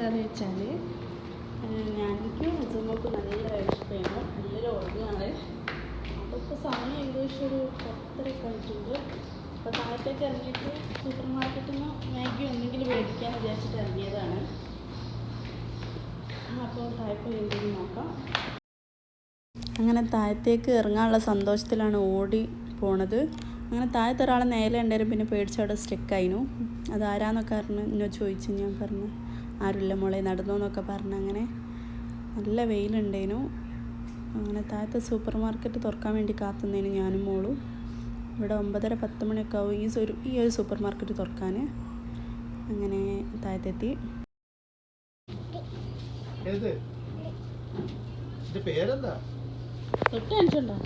എന്താണെന്ന് വെച്ചാൽ ഞാനിക്കും ഹസുമക്കും നല്ല ഇഷ്ടമാണ്. നല്ല ഉറങ്ങുകയാണ് അപ്പോൾ ഇപ്പോൾ സമയം ഏകദേശം ഒരു പത്തരയൊക്കെ ആയിട്ടുണ്ട്. അപ്പോൾ താഴത്തേക്ക് ഇറങ്ങിയിട്ട് സൂപ്പർ മാർക്കറ്റിൽ നിന്ന് മാഗി എന്തെങ്കിലും മേടിക്കാൻ വിചാരിച്ചിട്ട് ഇറങ്ങിയതാണ്. അപ്പോൾ താഴെ എന്തെങ്കിലും നോക്കാം. അങ്ങനെ താഴത്തേക്ക് ഇറങ്ങാനുള്ള സന്തോഷത്തിലാണ് ഓടി പോണത്. അങ്ങനെ താഴത്തെ ഒരാളെ നേരെ ഉണ്ടായിരുന്നു പിന്നെ പേടിച്ചവിടെ സ്റ്റെക്കായിരുന്നു അത് ആരാന്നൊക്കെ എന്നോ ചോദിച്ചു ഞാൻ പറഞ്ഞു. ആരുമില്ല മോളെ നടന്നു എന്നൊക്കെ പറഞ്ഞ് അങ്ങനെ നല്ല വെയിലുണ്ടേനു. അങ്ങനെ താഴത്തെ സൂപ്പർ മാർക്കറ്റ് തുറക്കാൻ വേണ്ടി കാത്തുന്നതിന് ഞാനും മോളും. ഇവിടെ ഒമ്പതര പത്ത് മണിയൊക്കെ ആവും ഈ ഒരു ഈ ഒരു സൂപ്പർ മാർക്കറ്റ് തുറക്കാൻ. അങ്ങനെ താഴത്തെത്തി. പേരെന്താ? തൊട്ട് കാണിച്ചുണ്ടോ.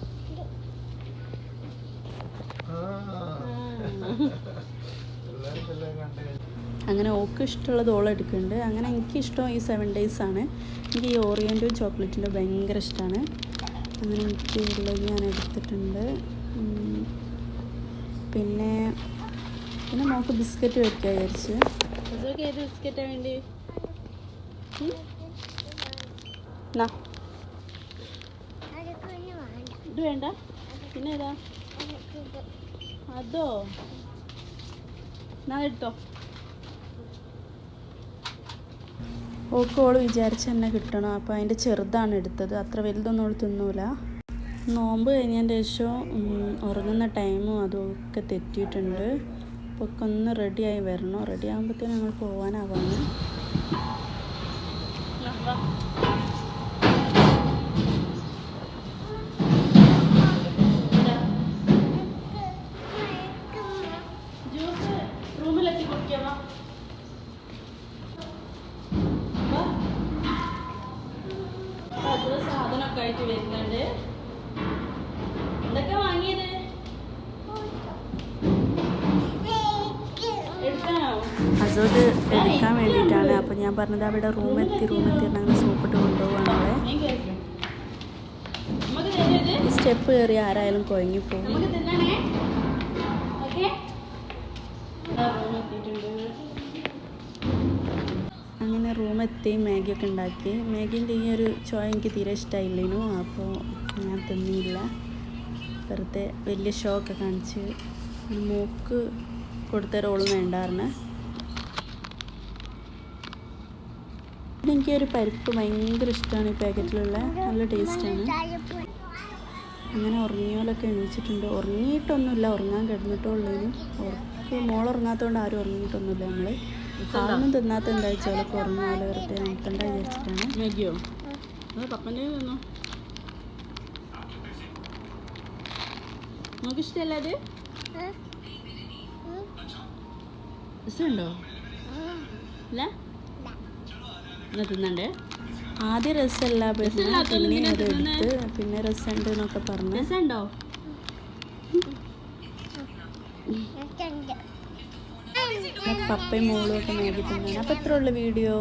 അങ്ങനെ ഓക്ക് ഇഷ്ടമുള്ളത് ഓൾ എടുക്കുന്നുണ്ട്. അങ്ങനെ എനിക്കിഷ്ടം ഈ സെവൻ ഡേയ്സ് ആണ്. എനിക്ക് ഈ ഓറിയന്റും ചോക്ലേറ്റിന്റെ ഭയങ്കര ഇഷ്ടമാണ്. അങ്ങനെ എനിക്ക് ഉള്ളത് ഞാൻ എടുത്തിട്ടുണ്ട്. പിന്നെ പിന്നെ മോക്ക് ബിസ്ക്കറ്റ് മേടിക്കാൻ വിചാരിച്ച്. ഏത് ബിസ്ക്കറ്റാണ് വേണ്ടി? ഇത് വേണ്ട. പിന്നെ ഏതാ? അതോ? എന്നാ എടുത്തോ ഓക്ക് ഓൾ വിചാരിച്ച് തന്നെ കിട്ടണം. അപ്പോൾ അതിന്റെ ചെറുതാണ് എടുത്തത്. അത്ര വലുതൊന്നും അവൾ തിന്നൂല. നോമ്പ് കഴിഞ്ഞതിന്റെ ശേഷം ഉറങ്ങുന്ന ടൈമും അതൊക്കെ തെറ്റിയിട്ടുണ്ട്. അപ്പോൾ ഒക്കെ ഒന്ന് റെഡിയായി വരണം. റെഡി ആകുമ്പോഴത്തേനും ഞങ്ങൾ പോകാനാവാണ് ആയിട്ട് വരുന്നുണ്ട്. എന്തൊക്കെ വാങ്ങിയത്? എടുക്കാൻ വേണ്ടിയിട്ടാണ്. അപ്പൊ ഞാൻ പറഞ്ഞത് അവിടെ റൂം എത്തി റൂം എത്തി അങ്ങനെ സോപ്പിട്ട് കൊണ്ടുപോകാണ് സ്റ്റെപ്പ് കയറി ആരായാലും കുഴങ്ങി അങ്ങനെ റൂം എത്തി മാഗിയൊക്കെ ഉണ്ടാക്കി. മാഗീന്റെ ഈ ഒരു ചോയ എനിക്ക് തീരെ ഇഷ്ടമായില്ലേനു അപ്പോൾ ഞാൻ തിന്നിയില്ല വെറുതെ വലിയ ഷോ ഒക്കെ കാണിച്ച് മൂക്ക് കൊടുത്ത റോളും വേണ്ടാറിന് പിന്നെ എനിക്ക് ഒരു പരിപ്പ് ഭയങ്കര ഇഷ്ടമാണ് ഈ പാക്കറ്റിലുള്ള. നല്ല ടേസ്റ്റാണ്. അങ്ങനെ ഉറങ്ങിയോലൊക്കെ എണീച്ചിട്ടുണ്ട്. ഉറങ്ങിയിട്ടൊന്നുമില്ല ഉറങ്ങാൻ കിടന്നിട്ടുള്ളതിന് ഉറക്ക് മോളുറങ്ങാത്തതുകൊണ്ട് ആരും ഉറങ്ങിയിട്ടൊന്നുമില്ല നമ്മൾ ആളൊന്നും തിന്നാത്ത എന്താ വെച്ചാലൊക്കെ ഉറങ്ങാലോ വെറുതെ ഉണർത്തണ്ട വിചാരിച്ചിട്ടാണ്. മാഗിയോ? പപ്പന്റെ തന്നോ നമുക്ക് ഇഷ്ടമല്ല അത്? രസമുണ്ടോ? ഇല്ല? എന്നാ തിന്നണ്ടേ? ആദ്യ രസമല്ല പിന്നെ അത്. എടുത്ത് പിന്നെ രസമുണ്ട് എന്നൊക്കെ പറഞ്ഞു. രസമുണ്ടോ? പപ്പയും മോളും ഒക്കെ മാഗി തിന്നാണ് അപ്പോൾ എത്ര ഉള്ള വീഡിയോ